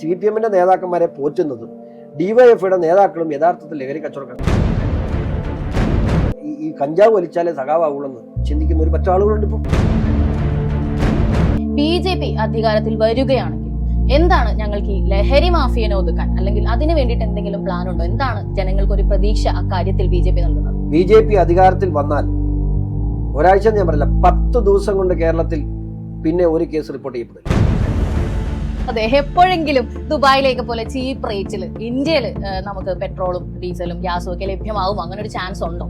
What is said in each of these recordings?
C P എമ്മിന്റെ നേതാക്കന്മാരെ പോറ്റുന്നതും ഡിവൈഎഫ്ഐയുടെ നേതാക്കളും യഥാർത്ഥത്തിൽ ലഹരി കച്ചവടക്കാർ. ഈ കഞ്ചാവ് വലിച്ചാലേ സഖാവാകുള്ളെന്ന് ചിന്തിക്കുന്ന ഒരു പറ്റ ആളുകളുണ്ട് ഇപ്പോൾ ബി ജെ പി അധികാരത്തിൽ വരികയാണെങ്കിൽ എന്താണ് ഞങ്ങൾക്ക് ഈ ലഹരി മാഫിയനെ ഒതുക്കാൻ? അല്ലെങ്കിൽ അതിനു വേണ്ടിയിട്ട് എന്തെങ്കിലും പ്ലാൻ ഉണ്ടോ? എന്താണ് ജനങ്ങൾക്ക് ഒരു പ്രതീക്ഷ അക്കാര്യത്തിൽ ബി ജെ പി നൽകുന്നത്? ബി ജെ പി അധികാരത്തിൽ വന്നാൽ ഒരാഴ്ച ഞാൻ പറയില്ല പത്ത് ദിവസം കൊണ്ട് കേരളത്തിൽ പിന്നെ ഒരു കേസ് റിപ്പോർട്ട് ചെയ്യപ്പെടില്ല. അതെ എപ്പോഴെങ്കിലും ദുബായിലേക്ക് പോലെ ചീപ്പ് റേറ്റിൽ ഇന്ത്യയിൽ നമുക്ക് പെട്രോളും ഡീസലും ഗ്യാസും ഒക്കെ ലഭ്യമാവും. അങ്ങനെ ഒരു ചാൻസ് ഉണ്ടോ?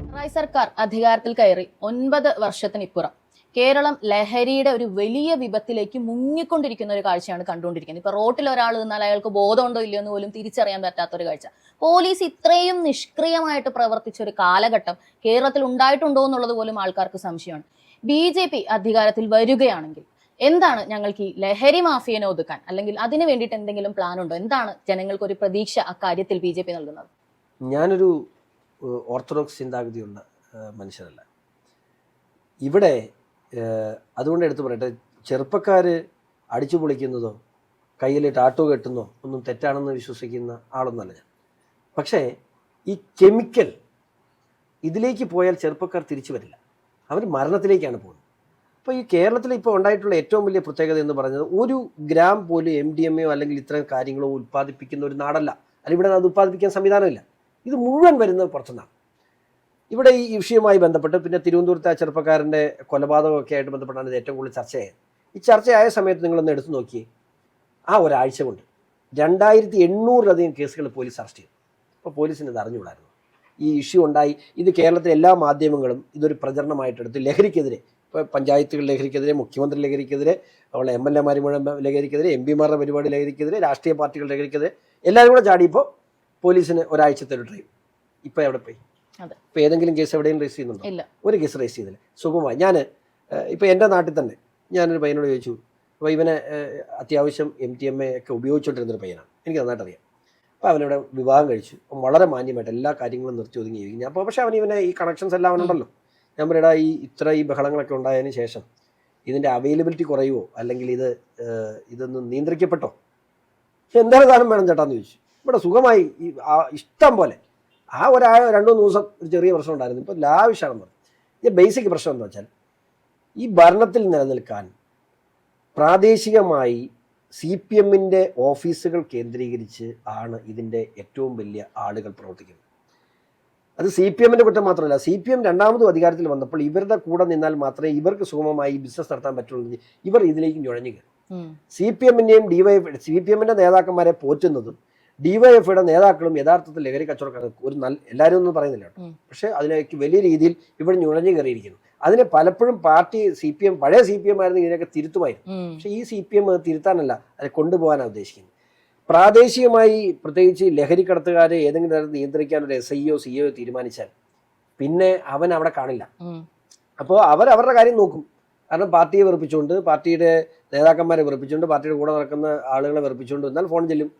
പിണറായി സർക്കാർ അധികാരത്തിൽ കയറി ഒൻപത് വർഷത്തിനിപ്പുറം കേരളം ലഹരിയുടെ ഒരു വലിയ വിപത്തിലേക്ക് മുങ്ങിക്കൊണ്ടിരിക്കുന്ന ഒരു കാഴ്ചയാണ് കണ്ടുകൊണ്ടിരിക്കുന്നത്. ഇപ്പൊ റോട്ടിൽ ഒരാൾ നിന്നാൽ അയാൾക്ക് ബോധമുണ്ടോ ഇല്ലയോ എന്ന് പോലും തിരിച്ചറിയാൻ പറ്റാത്ത ഒരു കാഴ്ച. പോലീസ് ഇത്രയും നിഷ്ക്രിയമായിട്ട് പ്രവർത്തിച്ച ഒരു കാലഘട്ടം കേരളത്തിൽ ഉണ്ടായിട്ടുണ്ടോ എന്നുള്ളത് പോലും ആൾക്കാർക്ക് സംശയമാണ്. ബി ജെ പി അധികാരത്തിൽ വരികയാണെങ്കിൽ എന്താണ് ഞങ്ങൾക്ക് ഈ ലഹരി മാഫിയനെ ഒതുക്കാൻ? അല്ലെങ്കിൽ അതിന് വേണ്ടിയിട്ട് എന്തെങ്കിലും പ്ലാൻ ഉണ്ടോ? എന്താണ് ജനങ്ങൾക്ക് ഒരു പ്രതീക്ഷ അക്കാര്യത്തിൽ ബി ജെ പി നൽകുന്നത്? ഞാനൊരു ഓർത്തഡോക്സ് ചിന്താഗതിയുള്ള മനുഷ്യരല്ല ഇവിടെ അതുകൊണ്ട് എടുത്തു പറയട്ടെ ചെറുപ്പക്കാർ അടിച്ചു പൊളിക്കുന്നതോ കയ്യിൽ ടാറ്റു കെട്ടുന്നോ ഒന്നും തെറ്റാണെന്ന് വിശ്വസിക്കുന്ന ആളൊന്നല്ല ഞാൻ. പക്ഷേ ഈ കെമിക്കൽ ഇതിലേക്ക് പോയാൽ ചെറുപ്പക്കാർ തിരിച്ചു വരില്ല. അവർ മരണത്തിലേക്കാണ് പോകുന്നത്. അപ്പോൾ ഈ കേരളത്തിൽ ഇപ്പോൾ ഉണ്ടായിട്ടുള്ള ഏറ്റവും വലിയ പ്രത്യേകത എന്ന് പറയുന്നത് ഒരു ഗ്രാം പോലും എം ഡി എം എയോ അല്ലെങ്കിൽ ഇത്തരം കാര്യങ്ങളോ ഉൽപ്പാദിപ്പിക്കുന്ന ഒരു നാടല്ല. അല്ല ഇവിടെ അത് ഉൽപ്പാദിപ്പിക്കാൻ സംവിധാനമില്ല. ഇത് മുഴുവൻ വരുന്നത് പുറത്തുനിന്നാണ്. ഇവിടെ ഈ വിഷയവുമായി ബന്ധപ്പെട്ട് പിന്നെ തിരുവനന്തപുരത്തെ ആ ചെറുപ്പക്കാരന്റെ കൊലപാതകമൊക്കെ ആയിട്ട് ബന്ധപ്പെട്ടാണ് ഇത് ഏറ്റവും കൂടുതൽ ചർച്ചയായത്. ഈ ചർച്ചയായ സമയത്ത് നിങ്ങളൊന്ന് എടുത്തു നോക്കിയേ. ആ ഒരാഴ്ച കൊണ്ട് രണ്ടായിരത്തി എണ്ണൂറിലധികം കേസുകൾ പോലീസ് അറസ്റ്റ് ചെയ്തു. അപ്പോൾ പോലീസിന് ഇത് അറിഞ്ഞുകൂടായിരുന്നു. ഈ ഇഷ്യൂ ഉണ്ടായി. ഇത് കേരളത്തിലെ എല്ലാ മാധ്യമങ്ങളും ഇതൊരു പ്രചരണമായിട്ടെടുത്ത് ലഹരിക്കെതിരെ ഇപ്പോൾ പഞ്ചായത്തുകൾ ലഹരിക്കെതിരെ മുഖ്യമന്ത്രി ലഹരിക്കെതിരെ അവളെ എം എൽ എമാർ മുഴുവൻ ലഹരിക്കെതിരെ എം പിമാരുടെ പരിപാടി ലഹരിക്കെതിരെ രാഷ്ട്രീയ പാർട്ടികൾ ലഹരിക്കെതിരെ എല്ലാവരും കൂടെ ചാടിയപ്പോൾ പോലീസിന് ഒരാഴ്ചത്തെ ഒരു ഡ്രൈവ് ഇപ്പോൾ എവിടെ പോയി. ഇപ്പോൾ ഏതെങ്കിലും കേസ് എവിടെയും രജിസ്റ്റർ ചെയ്യുന്നുണ്ടോ? ഒരു കേസ് രജിസ്റ്റർ ചെയ്തില്ല. സുഖമായി. ഞാൻ ഇപ്പോൾ എന്റെ നാട്ടിൽ തന്നെ ഞാനൊരു പയ്യനോട് ചോദിച്ചു അപ്പോൾ ഇവനെ അത്യാവശ്യം എം ടി എം എ ഒക്കെ ഉപയോഗിച്ചുകൊണ്ടിരുന്നൊരു പയ്യനാണ്. എനിക്ക് നന്നായിട്ട് അറിയാം അപ്പോൾ അവനിവിടെ വിവാഹം കഴിച്ചു. അപ്പം വളരെ മാന്യമായിട്ട് എല്ലാ കാര്യങ്ങളും നിർത്തി ഒതുങ്ങിയിരിക്കും അപ്പോൾ പക്ഷേ അവൻ ഇവനെ ഈ കണക്ഷൻസ് എല്ലാം അവനുണ്ടല്ലോ. ഞാൻ പറയടാ ഈ ഇത്ര ഈ ബഹളങ്ങളൊക്കെ ഉണ്ടായതിന് ശേഷം ഇതിന്റെ അവൈലബിലിറ്റി കുറയുമോ അല്ലെങ്കിൽ ഇത് ഇതൊന്നും നിയന്ത്രിക്കപ്പെട്ടോ? എന്തൊരു സാധനം വേണം ചേട്ടാന്ന് ചോദിച്ചു. ഇവിടെ സുഖമായി. ഈ ഇഷ്ടം പോലെ. ആ ഒരാ രണ്ടു മൂന്ന് ദിവസം ഒരു ചെറിയ പ്രശ്നം ഉണ്ടായിരുന്നു. ഇപ്പോൾ ലാവിഷാണെന്ന് പറഞ്ഞു. ഈ ബേസിക് പ്രശ്നം എന്ന് വെച്ചാൽ ഈ ഭരണത്തിൽ നിലനിൽക്കാൻ പ്രാദേശികമായി സി പി എമ്മിന്റെ ഓഫീസുകൾ കേന്ദ്രീകരിച്ച് ആണ് ഇതിന്റെ ഏറ്റവും വലിയ ആളുകൾ പ്രവർത്തിക്കുന്നത്. അത് സി പി എമ്മിന്റെ കുറ്റം മാത്രമല്ല സി പി എം രണ്ടാമതും അധികാരത്തിൽ വന്നപ്പോൾ ഇവരുടെ കൂടെ നിന്നാൽ മാത്രമേ ഇവർക്ക് സുഗമമായി ബിസിനസ് നടത്താൻ പറ്റുള്ളൂ. ഇവർ ഇതിലേക്ക് നുഴഞ്ഞു കയറി. സി പി എമ്മിന്റെയും ഡിവൈഎഫ് സി പി എമ്മിന്റെ നേതാക്കന്മാരെ പോറ്റുന്നതും ഡിവൈഎഫ്ഐയുടെ നേതാക്കളും യഥാർത്ഥത്തിൽ ലഹരി കച്ചവടക്കാർ ഒരു നല്ല എല്ലാവരും ഒന്നും പറയുന്നില്ല കേട്ടോ. പക്ഷേ അതിലേക്ക് വലിയ രീതിയിൽ ഇവിടെ നുഴഞ്ഞു കയറിയിരിക്കുന്നു. അതിനെ പലപ്പോഴും പാർട്ടി സി പി എം പഴയ സി പി എം ആയിരുന്നു ഇതിനൊക്കെ തിരുത്തുമായിരുന്നു. പക്ഷെ ഈ സി പി എം തിരുത്താനല്ല അത് കൊണ്ടുപോകാനാണ് ഉദ്ദേശിക്കുന്നത്. പ്രാദേശികമായി പ്രത്യേകിച്ച് ലഹരി കടത്തുകാരെ ഏതെങ്കിലും തരത്തിൽ നിയന്ത്രിക്കാൻ ഒരു S I O C O തീരുമാനിച്ചാൽ പിന്നെ അവൻ അവിടെ കാണില്ല. അപ്പോൾ അവർ അവരുടെ കാര്യം നോക്കും. കാരണം പാർട്ടിയെ വെറുപ്പിച്ചുകൊണ്ട് പാർട്ടിയുടെ നേതാക്കന്മാരെ വെറുപ്പിച്ചുകൊണ്ട് പാർട്ടിയുടെ കൂടെ നടക്കുന്ന ആളുകളെ വെറുപ്പിച്ചുകൊണ്ട് എന്നാൽ ഫോൺ ചെല്ലും.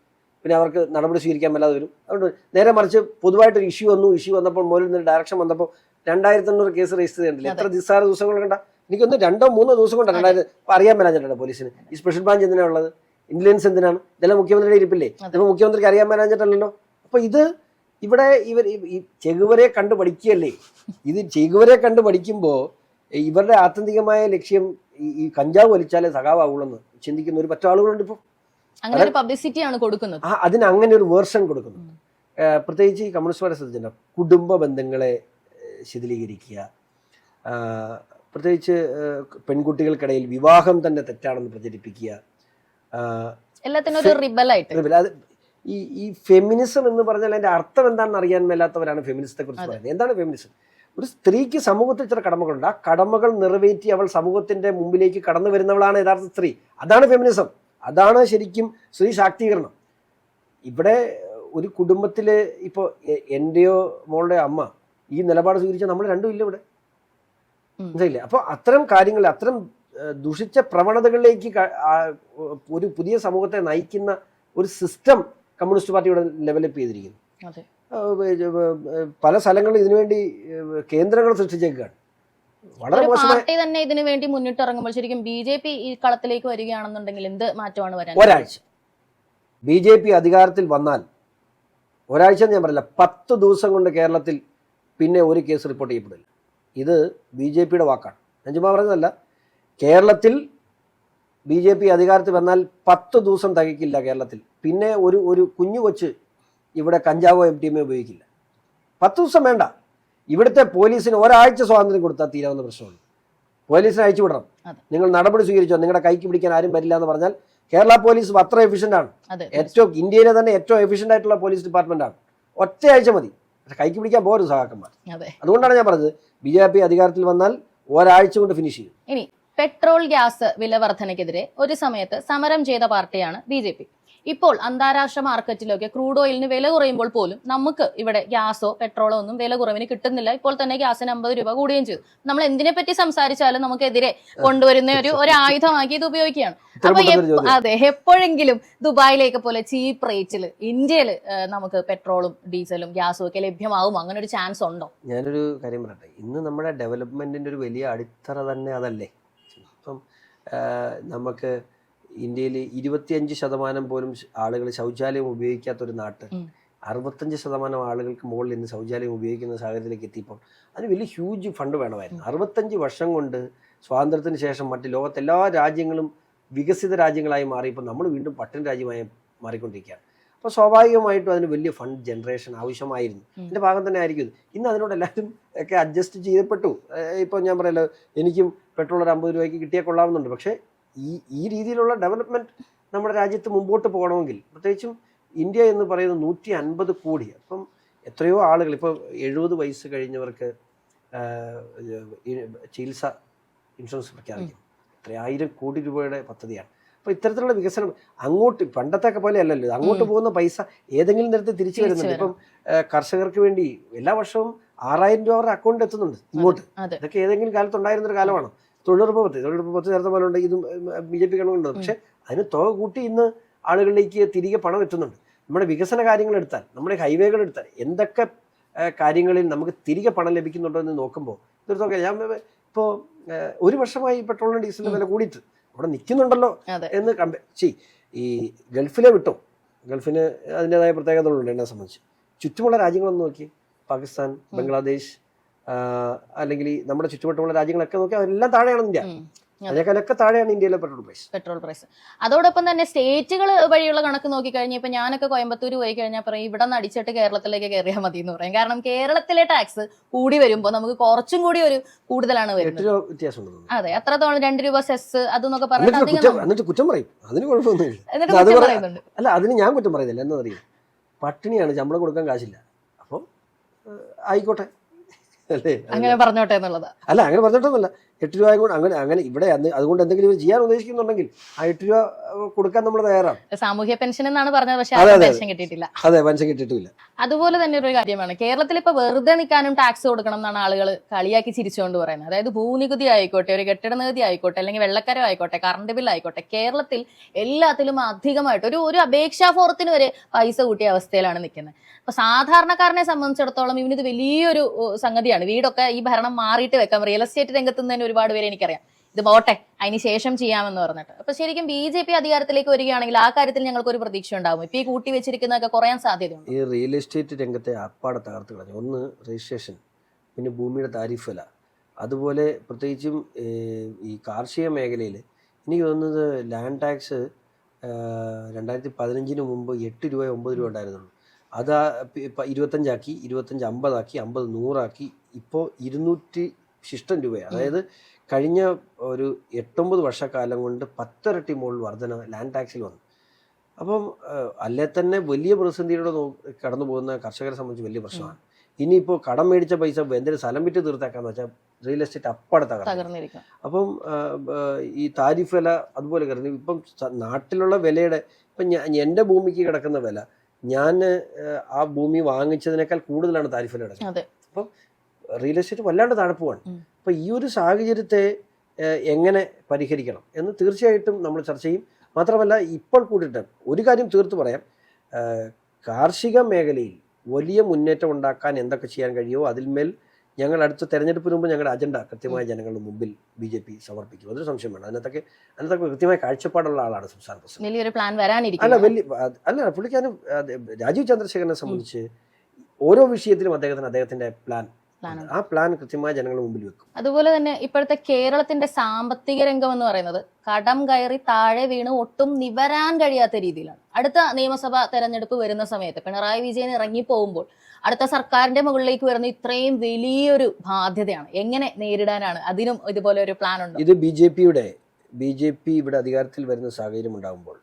പിന്നെ അവർക്ക് നടപടി സ്വീകരിക്കാൻ മേലാതെ വരും. അതുകൊണ്ട് നേരെ മറിച്ച് പൊതുവായിട്ടൊരു ഇഷ്യൂ വന്നു. ഇഷ്യൂ വന്നപ്പോൾ മുകളിൽ നിന്ന് ഡയറക്ഷൻ വന്നപ്പോൾ രണ്ടായിരത്തി എണ്ണൂറ് കേസ് രജിസ്റ്റർ ചെയ്തിട്ടില്ല എത്ര നിസ്സാര ദിവസങ്ങൾ കണ്ട? എനിക്കൊന്ന് രണ്ടോ മൂന്നോ ദിവസം കൊണ്ട് രണ്ടായിരം ഇപ്പം അറിയാൻ മേലാഞ്ഞിട്ടുണ്ട് പോലീസിന്? ഈ സ്പെഷ്യൽ ബ്രാഞ്ച് എന്തിനാണ് ഉള്ളത്? ഇന്റലിജൻസ് എന്തിനാണ്? ഇതെല്ലാം മുഖ്യമന്ത്രിയുടെ ഇരിപ്പില്ലേ? അപ്പൊ ഇപ്പൊ മുഖ്യമന്ത്രിക്ക് അറിയാൻ മേലാഞ്ഞിട്ടല്ലോ അപ്പൊ ഇത് ഇവിടെ ഇവർ ഈ- ചെകുവരെ കണ്ടു പഠിക്കുകയല്ലേ? ഇത് ചെകുവരെ കണ്ടു പഠിക്കുമ്പോൾ ഇവരുടെ ആത്യന്തികമായ ലക്ഷ്യം ഈ- കഞ്ചാവ് വലിച്ചാലേ സഖാവുള്ളെന്ന് ചിന്തിക്കുന്ന ഒരു പറ്റ ആളുകളുണ്ട് ഇപ്പോൾ അങ്ങനെ കൊടുക്കുന്നത്. അതിന് അങ്ങനെ ഒരു വേർഷൻ കൊടുക്കുന്നു. പ്രത്യേകിച്ച് ഈ കമ്മ്യൂണിസ്റ്റ് പാർട്ടി ശ്രദ്ധിച്ചിട്ടുണ്ടോ? കുടുംബ ബന്ധങ്ങളെ ശിഥിലീകരിക്കുക. പ്രത്യേകിച്ച് പെൺകുട്ടികൾക്കിടയിൽ വിവാഹം തന്നെ തെറ്റാണെന്ന് പ്രചരിപ്പിക്കുക. അത് ഈ ഈ ഫെമിനിസം എന്ന് പറഞ്ഞാൽ അതിന്റെ അർത്ഥം എന്താണെന്ന് അറിയാൻ മേലാത്തവരാണ് ഫെമിനിസത്തെ കുറിച്ച് പറയുന്നത്. എന്താണ് ഫെമിനിസം? ഒരു സ്ത്രീക്ക് സമൂഹത്തിൽ ചില കടമകളുണ്ട്. ആ കടമകൾ നിറവേറ്റി അവൾ സമൂഹത്തിന്റെ മുമ്പിലേക്ക് കടന്നു വരുന്നവളാണ് യഥാർത്ഥ സ്ത്രീ. അതാണ് ഫെമിനിസം. അതാണ് ശരിക്കും സ്ത്രീ ശാക്തീകരണം. ഇവിടെ ഒരു കുടുംബത്തിലെ ഇപ്പോൾ എന്റെയോ മോളുടെ അമ്മ ഈ നിലപാട് സ്വീകരിച്ചാൽ നമ്മൾ രണ്ടും ഇല്ല ഇവിടെ. മനസ്സിലെ മനസ്സിലായില്ലേ? അപ്പോൾ അത്തരം കാര്യങ്ങൾ അത്തരം ദുഷിച്ച പ്രവണതകളിലേക്ക് ഒരു പുതിയ സമൂഹത്തെ നയിക്കുന്ന ഒരു സിസ്റ്റം കമ്മ്യൂണിസ്റ്റ് പാർട്ടി ഇവിടെ ഡെവലപ്പ് ചെയ്തിരിക്കുന്നു. പല സ്ഥലങ്ങളിലും ഇതിനുവേണ്ടി കേന്ദ്രങ്ങൾ സൃഷ്ടിച്ചേക്കുകയാണ്. വളരെ പാർട്ടി തന്നെ ഇതിനു വേണ്ടി മുന്നിട്ടിറങ്ങുമ്പോൾ ശരിക്കും ബി ജെ പി ഈ കളത്തിലേക്ക് വരികയാണെന്നുണ്ടെങ്കിൽ എന്ത് മാറ്റമാണ് വരാൻ? ഒരാഴ്ച. ബി ജെ പി അധികാരത്തിൽ വന്നാൽ ഒരാഴ്ച ഞാൻ പറയില്ല പത്ത് ദിവസം കൊണ്ട് കേരളത്തിൽ പിന്നെ ഒരു കേസ് റിപ്പോർട്ട് ചെയ്യപ്പെടില്ല. ഇത് ബി ജെ പിയുടെ വാക്കാണ്. ഞാൻ ചുമ്മാ പറഞ്ഞതല്ല. കേരളത്തിൽ ബി ജെ പി അധികാരത്തിൽ വന്നാൽ പത്ത് ദിവസം തികയ്ക്കില്ല കേരളത്തിൽ. പിന്നെ ഒരു ഒരു കുഞ്ഞു കൊച്ച് ഇവിടെ കഞ്ചാവോ എം ടി എമ്മോ ഉപയോഗിക്കില്ല. പത്ത് ദിവസം വേണ്ട. ഇവിടുത്തെ പോലീസിന് ഒരാഴ്ച സ്വാതന്ത്ര്യം കൊടുത്താൽ തീരാവുന്ന പ്രശ്നമുണ്ട് പോലീസിനെ അയച്ചു വിടണം. നിങ്ങൾ നടപടി സ്വീകരിച്ചോ? നിങ്ങളുടെ കൈക്ക് പിടിക്കാൻ ആരും വരില്ല എന്ന് പറഞ്ഞാൽ കേരള പോലീസ് അത്ര എഫിഷ്യന്റ് ആണ്. ഏറ്റവും ഇന്ത്യയിലെ തന്നെ ഏറ്റവും എഫിഷ്യന്റ് ആയിട്ടുള്ള പോലീസ് ഡിപ്പാർട്ട്മെന്റ് ആണ്. ഒറ്റയാഴ്ച മതി. കൈക്ക് പിടിക്കാൻ പോരും സഹാക്കന്മാർ അതെ. അതുകൊണ്ടാണ് ഞാൻ പറഞ്ഞത് ബി ജെ പി അധികാരത്തിൽ വന്നാൽ ഒരാഴ്ച കൊണ്ട് ഫിനിഷ് ചെയ്യും. ഇനി പെട്രോൾ ഗ്യാസ് വില വർധനയ്ക്കെതിരെ ഒരു സമയത്ത് സമരം ചെയ്ത പാർട്ടിയാണ് ബി ജെ പി. ഇപ്പോൾ അന്താരാഷ്ട്ര മാർക്കറ്റിലൊക്കെ ക്രൂഡ് ഓയിലിന് വില കുറയുമ്പോൾ പോലും നമുക്ക് ഇവിടെ ഗ്യാസോ പെട്രോളോ ഒന്നും വില കുറവിന് കിട്ടുന്നില്ല. ഇപ്പോൾ തന്നെ ഗ്യാസിന് അമ്പത് രൂപ കൂടുകയും ചെയ്തു. നമ്മൾ എന്തിനെ പറ്റി സംസാരിച്ചാലും നമുക്കെതിരെ കൊണ്ടുവരുന്ന ഒരു ഒരു ആയുധമാക്കി ഇത് ഉപയോഗിക്കുകയാണ്. അപ്പൊ അതെ എപ്പോഴെങ്കിലും ദുബായിലേക്ക് പോലെ ചീപ്പ് റേറ്റിൽ ഇന്ത്യയിൽ നമുക്ക് പെട്രോളും ഡീസലും ഗ്യാസും ഒക്കെ ലഭ്യമാവും അങ്ങനെ ഒരു ചാൻസ് ഉണ്ടോ? ഞാനൊരു കാര്യം പറയട്ടെ. ഇന്ന് നമ്മുടെ ഡെവലപ്മെന്റിന്റെ ഒരു വലിയ അടിത്തറ തന്നെ അതല്ലേ? ഇപ്പം നമുക്ക് ഇന്ത്യയിൽ ഇരുപത്തിയഞ്ച് ശതമാനം പോലും ആളുകൾ ശൗചാലയം ഉപയോഗിക്കാത്ത ഒരു നാട്ട്. അറുപത്തഞ്ച് ശതമാനം ആളുകൾക്ക് മുകളിൽ ഇന്ന് ശൗചാലയം ഉപയോഗിക്കുന്ന സാഹചര്യത്തിലേക്ക് എത്തിയപ്പോൾ അതിന് വലിയ ഹ്യൂജ് ഫണ്ട് വേണമായിരുന്നു. അറുപത്തഞ്ച് വർഷം കൊണ്ട് സ്വാതന്ത്ര്യത്തിന് ശേഷം മറ്റ് ലോകത്തെല്ലാ രാജ്യങ്ങളും വികസിത രാജ്യങ്ങളായി മാറിയപ്പോൾ നമ്മൾ വീണ്ടും പട്ടൻ രാജ്യമായി മാറിക്കൊണ്ടിരിക്കുകയാണ്. അപ്പോൾ സ്വാഭാവികമായിട്ടും അതിന് വലിയ ഫണ്ട് ജനറേഷൻ ആവശ്യമായിരുന്നു. എന്റെ ഭാഗം തന്നെ ആയിരിക്കും ഇത്. ഇന്ന് അതിനോട് എല്ലാവരും ഒക്കെ അഡ്ജസ്റ്റ് ചെയ്യപ്പെട്ടു. ഇപ്പോൾ ഞാൻ പറയല്ലോ എനിക്കും പെട്രോൾ ഒരു അമ്പത് രൂപയ്ക്ക് കിട്ടിയാൽ കൊള്ളാവുന്നുണ്ട്. പക്ഷേ ഈ ഈ രീതിയിലുള്ള ഡെവലപ്മെന്റ് നമ്മുടെ രാജ്യത്ത് മുമ്പോട്ട് പോകണമെങ്കിൽ പ്രത്യേകിച്ചും ഇന്ത്യ എന്ന് പറയുന്നത് നൂറ്റി അൻപത് കോടി. അപ്പം എത്രയോ ആളുകൾ ഇപ്പോൾ എഴുപത് വയസ്സ് കഴിഞ്ഞവർക്ക് ചികിത്സ ഇൻഷുറൻസ് പ്രഖ്യാപിക്കും. എത്രയായിരം കോടി രൂപയുടെ പദ്ധതിയാണ്. അപ്പോൾ ഇത്തരത്തിലുള്ള വികസനം അങ്ങോട്ട് പണ്ടത്തെ പോലെ അല്ലല്ലോ അങ്ങോട്ട് പോകുന്ന പൈസ ഏതെങ്കിലും തരത്തിൽ തിരിച്ചു വരുന്നുണ്ട്. ഇപ്പം കർഷകർക്ക് വേണ്ടി എല്ലാ വർഷവും ആറായിരം രൂപ അവരുടെ അക്കൗണ്ടിൽ എത്തുന്നുണ്ട് ഇങ്ങോട്ട്. ഇതൊക്കെ ഏതെങ്കിലും കാലത്ത് ഉണ്ടായിരുന്ന ഒരു കാലമാണ്. തൊഴിലുറപ്പ് പദ്ധതി തൊഴിലുറപ്പ് പദ്ധതി നേരത്തെ പോലെ ഉണ്ട്. ഇതും ബി ജെ പി ഗവൺമെന്റ് പക്ഷെ അതിന് തുക കൂട്ടി ഇന്ന് ആളുകളിലേക്ക് തിരികെ പണം എത്തുന്നുണ്ട്. നമ്മുടെ വികസന കാര്യങ്ങൾ എടുത്താൽ നമ്മുടെ ഹൈവേകൾ എടുത്താൽ എന്തൊക്കെ കാര്യങ്ങളിൽ നമുക്ക് തിരികെ പണം ലഭിക്കുന്നുണ്ടോ എന്ന് നോക്കുമ്പോൾ ഇതൊരു തുക ഞാൻ ഇപ്പോൾ ഒരു വർഷമായി പെട്രോളിനും ഡീസലിനും വില കൂടിയിട്ട് അവിടെ നിൽക്കുന്നുണ്ടല്ലോ എന്ന് കമ്പ ചെയ് ഈ ഗൾഫിലെ വിട്ടോ. ഗൾഫിന് അതിന്റെതായ പ്രത്യേകതകളുണ്ട് എന്നെ സംബന്ധിച്ച്. ചുറ്റുമുള്ള രാജ്യങ്ങളൊന്ന് നോക്കി. പാകിസ്ഥാൻ ബംഗ്ലാദേശ് അല്ലെങ്കിൽ നമ്മുടെ ചുറ്റുവട്ടമുള്ള രാജ്യങ്ങളൊക്കെ നോക്കി അതെല്ലാം താഴെയാണ് ഇന്ത്യ. അതിനേക്കാളൊക്കെ താഴെയാണ് ഇന്ത്യയിലെ പെട്രോൾ പ്രൈസ് പെട്രോൾ പ്രൈസ് അതോടൊപ്പം തന്നെ സ്റ്റേറ്റുകൾ വഴിയുള്ള കണക്ക് നോക്കിക്കഴിഞ്ഞാൽ ഇപ്പൊ ഞാനൊക്കെ കോയമ്പത്തൂർ പോയി കഴിഞ്ഞാൽ പറയും ഇവിടെ നിന്ന് അടിച്ചിട്ട് കേരളത്തിലേക്ക് കയറിയാൽ മതി എന്ന് പറയും. കാരണം കേരളത്തിലെ ടാക്സ് കൂടി വരുമ്പോൾ നമുക്ക് കുറച്ചും കൂടി ഒരു കൂടുതലാണ് വരുന്നത്. അതെ അത്രത്തോളം രണ്ട് രൂപ സെസ് അതെന്നൊക്കെ പറഞ്ഞിട്ട് കുറ്റം പറയും. അതിന് കുഴപ്പമൊന്നുമില്ല. അല്ല അതിന് ഞാൻ കുറ്റം പറയുന്നില്ല. എന്താ പറയുക? പട്ടിണിയാണ് ശമ്പളം കൊടുക്കാൻ കാശില്ല. അപ്പൊ ആയിക്കോട്ടെ. അല്ലേ? അങ്ങനെ പറഞ്ഞോട്ടെ എന്നുള്ളത്. അല്ല അങ്ങനെ പറഞ്ഞിട്ടൊന്നുമല്ല എട്ട് രൂപ കൊണ്ട് അങ്ങനെ അങ്ങനെ ഇവിടെ അതുകൊണ്ട് എന്തെങ്കിലും ഇവർ ചെയ്യാൻ ഉദ്ദേശിക്കുന്നുണ്ടെങ്കിൽ ആ എട്ട് രൂപ കൊടുക്കാൻ നമ്മൾ തയ്യാറാണ്. സാമൂഹ്യ പെൻഷൻ എന്നാണ് പറഞ്ഞത് പക്ഷേ പെൻഷൻ കിട്ടിയിട്ടില്ല. അതെ മനസ്സിൽ കിട്ടിയിട്ടില്ല. അതുപോലെ തന്നെ ഒരു കാര്യമാണ് കേരളത്തിൽ ഇപ്പൊ വെറുതെ നിൽക്കാനും ടാക്സ് കൊടുക്കണം എന്നാണ് ആളുകൾ കളിയാക്കി ചിരിച്ചുകൊണ്ട് പറയുന്നത്. അതായത് ഭൂനികുതി ആയിക്കോട്ടെ ഒരു കെട്ടിട നികുതി ആയിക്കോട്ടെ അല്ലെങ്കിൽ വെള്ളക്കരം ആയിക്കോട്ടെ കറണ്ട് ബിൽ ആയിക്കോട്ടെ കേരളത്തിൽ എല്ലാത്തിലും അധികമായിട്ട് ഒരു ഒരു അപേക്ഷാ ഫോറത്തിന് വരെ പൈസ കൂട്ടിയ അവസ്ഥയിലാണ് നിൽക്കുന്നത്. അപ്പൊ സാധാരണക്കാരനെ സംബന്ധിച്ചിടത്തോളം ഇവനിത് വലിയൊരു സംഗതിയാണ്. വീടൊക്കെ ഈ ഭരണം മാറിയിട്ട് വെക്കാം. റിയൽ എസ്റ്റേറ്റ് രംഗത്ത് നിന്ന് ഒരുപാട് പേരെ എനിക്കറിയാം. ഇത് പോട്ടെ അതിന് ശേഷം ചെയ്യാമെന്ന് പറഞ്ഞിട്ട്. അപ്പൊ ശരിക്കും ബി ജെ പി അധികാരത്തിലേക്ക് വരികയാണെങ്കിൽ ആ കാര്യത്തിൽ ഞങ്ങൾക്ക് ഒരു പ്രതീക്ഷ ഉണ്ടാവും. ഇപ്പൊ ഈ കൂട്ടി വെച്ചിരിക്കുന്നതൊക്കെ കുറയാൻ സാധ്യതയുണ്ട്? ഈ റിയൽ എസ്റ്റേറ്റ് രംഗത്തെ അപ്പാടെ തകർത്ത് കളഞ്ഞു. ഒന്ന് രജിസ്ട്രേഷൻ പിന്നെ ഭൂമിയുടെ താരിഫ് വില. അതുപോലെ പ്രത്യേകിച്ചും ഈ കാർഷിക മേഖലയിൽ എനിക്ക് തോന്നുന്നത് ലാൻഡ് ടാക്സ് രണ്ടായിരത്തി പതിനഞ്ചിന് മുമ്പ് എട്ട് രൂപ ഒമ്പത് രൂപ ഉണ്ടായിരുന്നുള്ളൂ. അത് ഇരുപത്തഞ്ചാക്കി ഇരുപത്തഞ്ച് അമ്പതാക്കി അമ്പത് നൂറാക്കി ഇപ്പോൾ ഇരുന്നൂറ്റി ശിഷ്ടം രൂപയാണ്. അതായത് കഴിഞ്ഞ ഒരു എട്ടൊമ്പത് വർഷക്കാലം കൊണ്ട് പത്തിരട്ടി മുകളിൽ വർധന ലാൻഡ് ടാക്സിൽ വന്നു. അപ്പം അല്ലെ തന്നെ വലിയ പ്രതിസന്ധിയിലൂടെ കടന്നു പോകുന്ന കർഷകരെ സംബന്ധിച്ച് വലിയ പ്രശ്നമാണ്. ഇനിയിപ്പോൾ കടം മേടിച്ച പൈസ എന്തെങ്കിലും സ്ഥലം വിറ്റ് തീർത്താക്കാന്ന് വെച്ചാൽ റിയൽ എസ്റ്റേറ്റ് അപ്പാടെ തകർന്നു. തകർന്നിരിക്കും. അപ്പം ഈ താരിഫ് വില അതുപോലെ കയറുന്നു. ഇപ്പം നാട്ടിലുള്ള വിലയുടെ ഇപ്പം ഞാൻ എന്റെ ഭൂമിക്ക് കിടക്കുന്ന വില ഞാൻ ആ ഭൂമി വാങ്ങിച്ചതിനേക്കാൾ കൂടുതലാണ് താരിഫ് വില കിടക്കുന്നത്. അപ്പം റിയൽ എസ്റ്റേറ്റ് വല്ലാണ്ട് താഴെ പോവാണ് ഉം. അപ്പം ഈ ഒരു സാഹചര്യത്തെ എങ്ങനെ പരിഹരിക്കണം എന്ന് തീർച്ചയായിട്ടും നമ്മൾ ചർച്ച ചെയ്യും. മാത്രമല്ല ഇപ്പോൾ കൂട്ടിയിട്ട് ഒരു കാര്യം തീർത്ത് പറയാം. കാർഷിക മേഖലയിൽ വലിയ മുന്നേറ്റം ഉണ്ടാക്കാൻ എന്തൊക്കെ ചെയ്യാൻ കഴിയുമോ അതിന്മേൽ ഞങ്ങൾ അടുത്ത തെരഞ്ഞെടുപ്പിന് മുമ്പ് ഞങ്ങളുടെ അജണ്ട കൃത്യമായ ജനങ്ങളുടെ മുമ്പിൽ ബി ജെ പി സമർപ്പിക്കും. അതൊരു സംശയം വേണം അതിനകത്തൊക്കെ അതിനകത്തൊക്കെ കൃത്യമായ കാഴ്ചപ്പാടുള്ള ആളാണ് സംസ്ഥാന പ്രസിഡന്റ്. വലിയൊരു പ്ലാൻ അല്ല വരാനിരിക്കുന്നു വലിയ അല്ല പുള്ളിക്കാരൻ രാജീവ് ചന്ദ്രശേഖരനെ സംബന്ധിച്ച് ഓരോ വിഷയത്തിലും അദ്ദേഹത്തിന് അദ്ദേഹത്തിന്റെ പ്ലാൻ ആ പ്ലാൻ കൃത്യമായ ജനങ്ങളുടെ മുമ്പിൽ വെക്കും. അതുപോലെ തന്നെ ഇപ്പോഴത്തെ കേരളത്തിന്റെ സാമ്പത്തിക രംഗം എന്ന് പറയുന്നത് കടം കയറി താഴെ വീണ് ഒട്ടും നിവരാൻ കഴിയാത്ത രീതിയിലാണ്. അടുത്ത നിയമസഭാ തെരഞ്ഞെടുപ്പ് വരുന്ന സമയത്ത് പിണറായി വിജയൻ ഇറങ്ങി പോകുമ്പോൾ അടുത്ത സർക്കാരിന്റെ മുകളിലേക്ക് വരുന്ന ഇത്രയും വലിയൊരു ബാധ്യതയാണ്. എങ്ങനെ നേരിടാനാണ്? അതിനും ഇതുപോലെ ഒരു പ്ലാൻ ഉണ്ട്? ഇത് ബി ജെ പിയുടെ ബി ജെ പി ഇവിടെ അധികാരത്തിൽ വരുന്ന സാഹചര്യം ഉണ്ടാകുമ്പോൾ